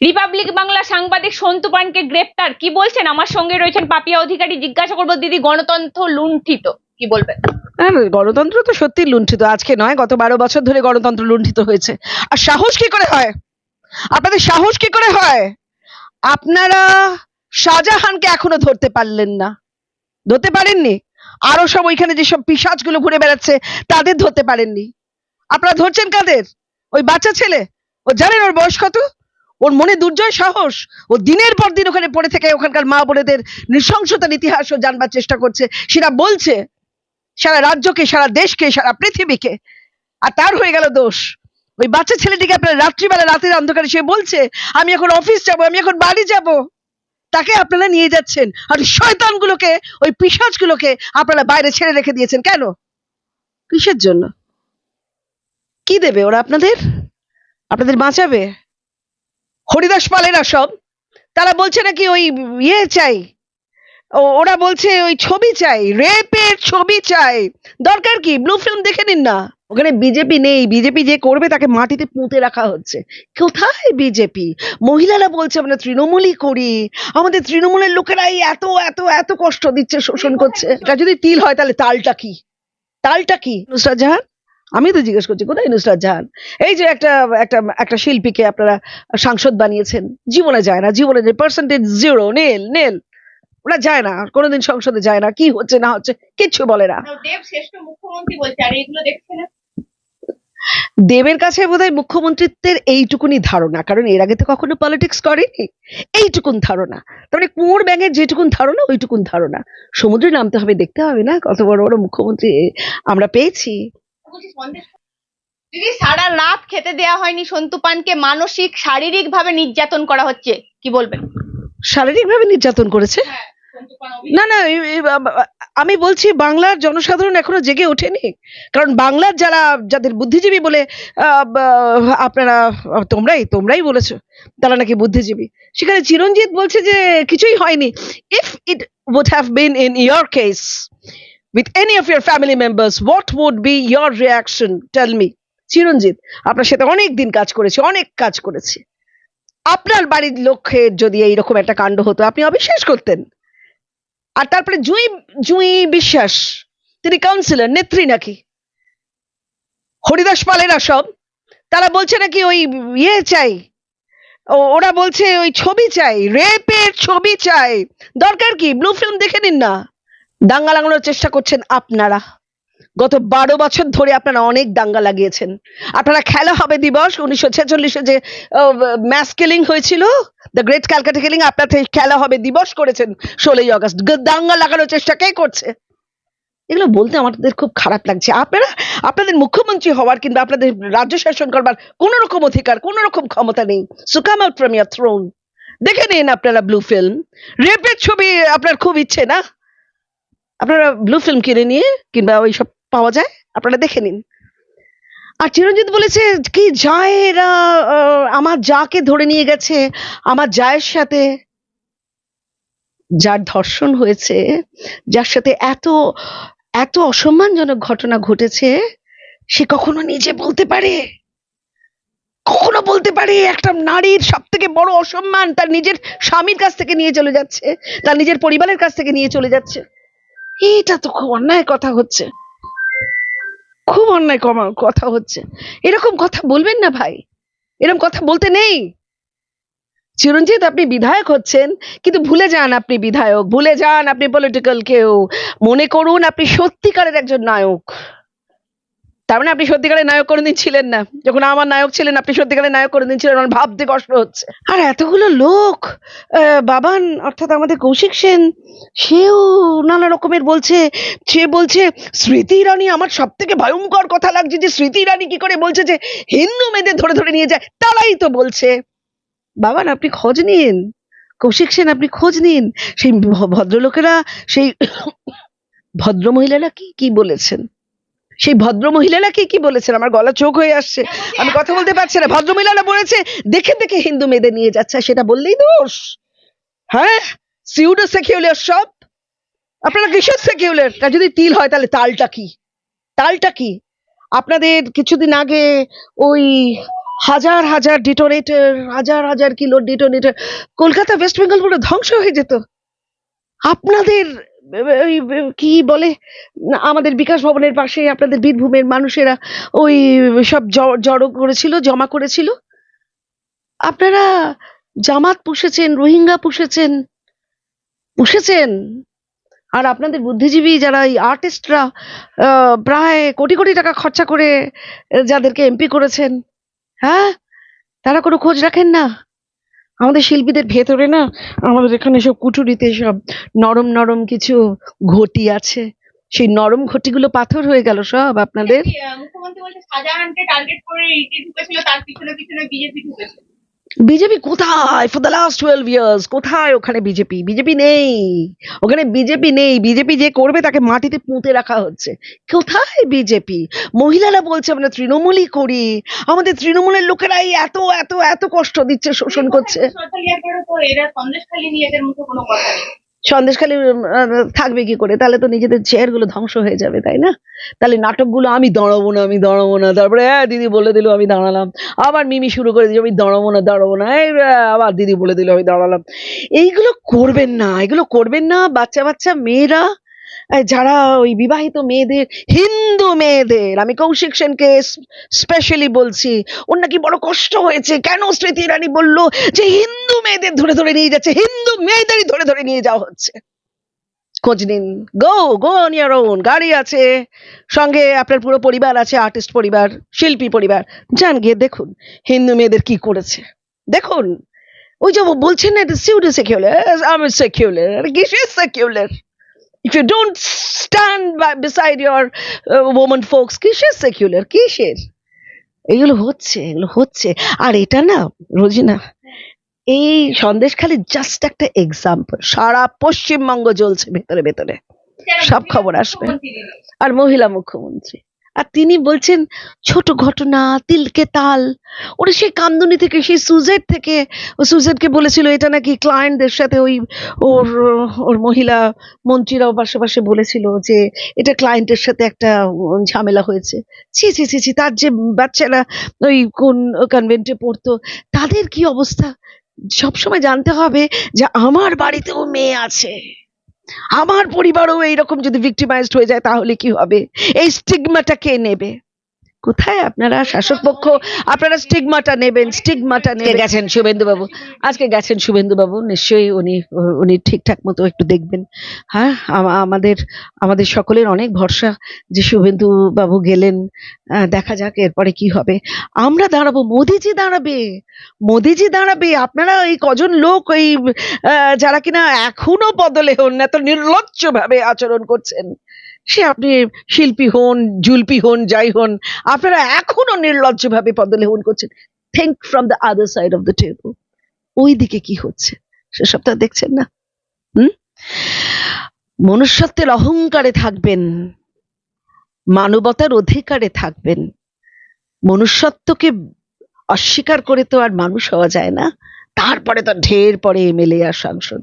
Republic Bangla সাংবাদিক সন্তু পানকে গ্রেপ্তার। কি বলছেন? আমার সঙ্গে রয়েছেন পাপিয়া অধিকারী, জিজ্ঞাসা করব, দিদি, গণতন্ত্র লুণ্ঠিত, কি বলবেন? হ্যাঁ গণতন্ত্র তো সত্যি লুণ্ঠিত, আজকে নয়, গত বারো বছর ধরে গণতন্ত্র লুণ্ঠিত হয়েছে। আর সাহস কি করে হয়? আপনাদের সাহস কি করে হয়? আপনারা শাহজাহানকে এখনও ধরতে পারলেন না। ধরতে পারেননি? আরও সব ওইখানে যেসব পিসাজগুলো ঘুরে বেড়াচ্ছে, তাদের ধরতে পারেননি। আপনারা ধরছেন কাদের? ওই বাচ্চা ছেলে? ও জানেন ওর বয়স কত? ওর মনে দুর্জয় সাহস। ও দিনের পর দিন ওখানে পড়ে থেকে ওখানকার মা বোনেদের নৃশংসতার ইতিহাস ও জানবার চেষ্টা করছে। সেটা বলছে সারা রাজ্যকে, সারা দেশকে, সারা পৃথিবীকে। আর তার হয়ে গেল দোষ। ওই বাচ্চা ছেলেটিকে আপনার রাত্রিবেলা রাতের অন্ধকারে সে বলছে, আমি এখন অফিস যাব, আমি এখন বাড়ি যাব। তাকে আপনারা নিয়ে যাচ্ছেন। আর শয়তানগুলোকে, ওই পিসাজগুলোকে আপনারা বাইরে ছেড়ে রেখে দিয়েছেন কেন? কিসের জন্য? কি দেবে ওরা আপনাদের? আপনাদের বাঁচাবে? হরিদাস পালেরা সব তারা বলছে নাকি ওই ইয়ে চাই ওরা বলছে ওই ছবি চাই, রেপের ছবি চাই। দরকার কি? ব্লু ফিল্ম দেখে নিন না। ওখানে বিজেপি নেই, বিজেপি যে করবে তাকে মাটিতে পুঁতে রাখা হচ্ছে। কোথায় বিজেপি? মহিলারা বলছে, আমরা তৃণমূলই করি। আমাদের তৃণমূলের লোকেরাই এত এত এত কষ্ট দিচ্ছে, শোষণ করছে। এটা যদি তিল হয়, তাহলে তালটা কি? তালটা কি, নুসরাত জাহান? আমি তো জিজ্ঞেস করছি কোথায় নুসরাত জাহান? এই যে একটা একটা একটা শিল্পীকে আপনারা সাংসদ বানিয়েছেন জীবনে যায় না জীবনে যে পার্সেন্টেজ জিরো নেল নেল ওরা যায় না কোনোদিন সংসদে যায় না কি হচ্ছে না হচ্ছে কিচ্ছু বলে না। দেবের কাছে বোধহয় মুখ্যমন্ত্রিত্বের এইটুকুনি ধারণা কারণ এর আগে তো কখনো পলিটিক্স করেনি এইটুকুন ধারণা। তার মানে কুয়োর ব্যাঙের যেটুকুন ধারণা ওইটুকুন ধারণা। সমুদ্রে নামতে হবে দেখতে হবে না কত বড় বড় মুখ্যমন্ত্রী আমরা পেয়েছি। দিদি সারা রাত খেতে দেয়া হয়নি সন্তু পানকে মানসিক শারীরিক ভাবে নির্যাতন করা হচ্ছে কি বলবেন? শারীরিকভাবে নির্যাতন করেছে? হ্যাঁ না না আমি বলছি বাংলার জনসাধারণ এখনও জেগে ওঠেনি। কারণ বাংলার যারা যাদের বুদ্ধিজীবী বলে আহ, আপনারা তোমরাই তোমরাই বলেছ তারা নাকি বুদ্ধিজীবী। সেখানে চিরঞ্জিত বলছে যে কিছুই হয়নি। If it would have been in your case with any of your family members, what would be your reaction? Tell me. Chiranjit আপনার সাথে অনেক দিন কাজ করেছি, অনেক কাজ করেছি। আপনার বাড়ির লক্ষ্যে যদি এইরকম একটা কাণ্ড হতো, আপনি অবিশ্বাস করতেন। আর তারপরে জুই জুই বিশ্বাস, তিনি কাউন্সিলর নেত্রী নাকি? হরিদাস পালেরা সব, তারা বলছে নাকি ওই ইয়ে চাই ওরা বলছে ওই ছবি চাই, রেপের ছবি চাই। দরকার কি? ব্লু ফিল্ম দেখে নিন না। দাঙ্গা লাগানোর চেষ্টা করছেন আপনারা। গত বারো বছর ধরে আপনারা অনেক দাঙ্গা লাগিয়েছেন। আপনারা খেলা হবে দিবস, উনিশশো ছেচল্লিশে যে ম্যাস কিলিং হয়েছিল, দ্য গ্রেট ক্যালকাটা কিলিং, আপনার খেলা হবে দিবস করেছেন ষোলোই আগস্ট। গ- দাঙ্গা লাগানোর চেষ্টা কে করছে? এগুলো বলতে আমাদের খুব খারাপ লাগছে। আপনারা, আপনাদের মুখ্যমন্ত্রী হওয়ার কিংবা আপনাদের রাজ্য শাসন করবার কোন রকম অধিকার, কোন রকম ক্ষমতা নেই। So come out from your throne দেখে নিন আপনারা ব্লু ফিল্ম রেপের ছবি আপনার খুব ইচ্ছে না? আপনারা ব্লু ফিল্ম কিনে নিয়ে কিংবা ওই সব পাওয়া যায়, আপনারা দেখে নিন। আর চিরঞ্জিত বলেছে কি যায় আমার যাকে ধরে নিয়ে গেছে, আমার জায়ের সাথে যার ধর্ষণ হয়েছে, যার সাথে এত এত অসম্মানজনক ঘটনা ঘটেছে, সে কখনো নিজে বলতে পারে? কখনো বলতে পারে একটা নারীর সব থেকে বড় অসম্মান তার নিজের স্বামীর কাছ থেকে নিয়ে চলে যাচ্ছে, তার নিজের পরিবারের কাছ থেকে নিয়ে চলে যাচ্ছে? এটা তো খুব অন্যায় কথা হচ্ছে। খুব অন্যায় কমা- কথা হচ্ছে। এরকম কথা বলবেন না ভাই। এরকম কথা বলতে নেই। চিরঞ্জিত, আপনি বিধায়ক হচ্ছেন, কিন্তু ভুলে যান আপনি বিধায়ক, ভুলে যান আপনি পলিটিক্যাল কেউ। মনে করুন আপনি সত্যিকারের একজন নায়ক। তার মানে আপনি সত্যিকারের নায়ক কোনোদিন ছিলেন না। যখন আমার নায়ক ছিলেন, আপনি সত্যিকারের নায়ক কোনোদিন ছিলেন, আমার ভাবতে কষ্ট হচ্ছে। আর এতগুলো লোক বাবান, অর্থাৎ আমাদের কৌশিক সেন, সেও নানা রকমের বলছে, সে বলছে, স্মৃতি ইরানি আমার সব থেকে ভয়ঙ্কর কথা লাগছে যে, স্মৃতি ইরানি কি করে বলছে যে, হিন্দু মেয়েদের ধরে ধরে নিয়ে যায়, তারাই তো বলছে। বাবান, আপনি খোঁজ নিন। কৌশিক সেন, আপনি খোঁজ নিন। সেই ভদ্রলোকেরা, সেই ভদ্র মহিলারা কি কি বলেছেন? সেই ভদ্র মহিলারা কি বলেছেন? আমার গলা চোখ হয়ে আসছে। আমি কথা বলতে পারছি না। ভদ্র মহিলারা বলেছে, দেখে দেখে হিন্দু মেয়েদের নিয়ে যাচ্ছে সেটা বললেই দোষ। হ্যাঁ? সিউডো সেকিউলার সব? আপনারা কিসের সেকিউলার যদি তিল হয়, তাহলে তালটা কি? তালটা কি? আপনাদের কিছুদিন আগে ওই হাজার হাজার ডিটোনেটর হাজার হাজার kilo detonator Kolkata West Bengal পুরো ধ্বংস হয়ে যেত। আপনাদের ওই কি বলে? আমাদের বিকাশ ভবনের পাশে আপনাদের বীরভূমের মানুষেরা ওই সব জড়ো করেছিল, জমা করেছিল। আপনারা জামাত পুষেছেন, রোহিঙ্গা পুষেছেন পুষেছেন। আর আপনাদের বুদ্ধিজীবী যারা এই আর্টিস্টরা প্রায় কোটি কোটি টাকা খরচা করে যাদেরকে এমপি করেছেন হ্যাঁ? তারা কোনো খোঁজ রাখেন না? আমাদের শিল্পীদের ভেতরে না আমাদের এখানে সব কুঠুরিতে সব নরম নরম কিছু ঘটি আছে। সেই নরম ঘটিগুলো পাথর হয়ে গেল সব আপনাদের। মুখ্যমন্ত্রী বলছে টার্গেট করে ঢুকেছিল, তার পিছনে পিছনে বিজেপি ঢুকেছে। বিজেপি কোথায় for the last twelve years কোথায় ওখানে বিজেপি? বিজেপি নেই। ওখানে বিজেপি নেই। বিজেপি যে করবে তাকে মাটিতে পুঁতে রাখা হচ্ছে। কোথায় বিজেপি? মহিলারা বলছে আমরা তৃণমূলই করি। আমাদের তৃণমূলের লোকেরাই এত এত এত কষ্ট দিচ্ছে শোষণ করছে। সন্দেশ খালি থাকবে কি করে? তাহলে তো নিজেদের চেয়ারগুলো ধ্বংস হয়ে যাবে, তাই না? তাহলে নাটকগুলো আমি দাঁড়াবো না, আমি দাঁড়াবো না। তারপরে হ্যাঁ দিদি বলে দিল আমি দাঁড়ালাম। আবার মিমি শুরু করে দিয়েছি আমি দাঁড়াবো না দাঁড়াবো না। এই আবার দিদি বলে দিল, আমি দাঁড়ালাম। এইগুলো করবেন না, এগুলো করবেন না বাচ্চা বাচ্চা মেয়েরা যারা ওই বিবাহিত মেয়েদের, হিন্দু মেয়েদের, আমি কৌশিক সেনকে স্পেশালি বলছি, ওর নাকি বড় কষ্ট হয়েছে। কেন স্মৃতি ইরানি বলল যে হিন্দু মেয়েদের ধরে ধরে নিয়ে যাচ্ছে, হিন্দু মেয়েদেরই ধরে ধরে নিয়ে যাওয়া হচ্ছে। খোঁজ নিন। গো গো অন ইয়ার ওন গাড়ি আছে। সঙ্গে আপনার পুরো পরিবার আছে আর্টিস্ট পরিবার, শিল্পী পরিবার। যান গিয়ে দেখুন, হিন্দু মেয়েদের কি করেছে। দেখুন, ওই যে বলছেন না সিউডো সেকুলার আমি সেকুলার কিসের secular if you don't stand beside your women folks কিসের সেকুলার কিসের? এগুলো হচ্ছে এগুলো হচ্ছে। আর এটা না রোজিনা এই সন্দেশখালি জাস্ট একটা এক্সাম্পল সারা পশ্চিমবঙ্গ জ্বলছে ভেতরে ভেতরে। সব খবর আসবে। আর মহিলা মুখ্যমন্ত্রী। আর তিনি বলছেন, ছোট ঘটনা, তিলকে তাল। ওরা সেই কান্দুনি থেকে, সেই সুজেট থেকে, ও সুজেটকে বলেছিল, এটা নাকি ক্লায়েন্টদের সাথে ওই ওর ওর মহিলা মন্ত্রীরাও পাশে পাশে বলেছিল যে, এটা ক্লায়েন্টের সাথে একটা ঝামেলা হয়েছে। ছি ছি ছি ছি, তার যে বাচ্চারা ওই কোন কনভেন্টে পড়তো, তাদের কি অবস্থা? সবসময় জানতে হবে যে, আমার বাড়িতেও মেয়ে আছে। আমার পরিবারও এইরকম যদি ভিক্টিমাইজড হয়ে যায় তাহলে কি হবে? এই স্টিগমাটা কে নেবে? কোথায় আপনারা? শাসক পক্ষ আপনারা স্টিগমাটা নেবেন স্টিগমাটা নিয়ে গেছেন শুভেন্দু বাবু আজকে গেছেন শুভেন্দু বাবু নিশ্চয়ই উনি উনি ঠিকঠাক মতো একটু দেখবেন। হ্যাঁ আমাদের আমাদের সকলের অনেক ভরসা যে শুভেন্দু বাবু গেলেন। আহ, দেখা যাক এরপরে কি হবে। আমরা দাঁড়াবো মোদিজি দাঁড়াবে। মোদিজি দাঁড়াবে। আপনারা এই কজন লোক ওই আহ, যারা কিনা এখনও বদলে হন এত নির্লজ্জ ভাবে আচরণ করছেন। সে আপনি শিল্পী হন জুলপি হন, যাই হন, আপনারা এখনও নির্লজ্জ ভাবে পদলেহন করছেন। Think from the other side of the table ওই দিকে কি হচ্ছে? সেসব তো দেখছেন না। হুম? মনুষ্যত্বের অহংকারে থাকবেন। মানবতার অধিকারে থাকবেন। মনুষ্যত্বকে অস্বীকার করে তো আর মানুষ হওয়া যায় না। তারপরে তো ঢের পরে এমএলএ আর সাংসদ।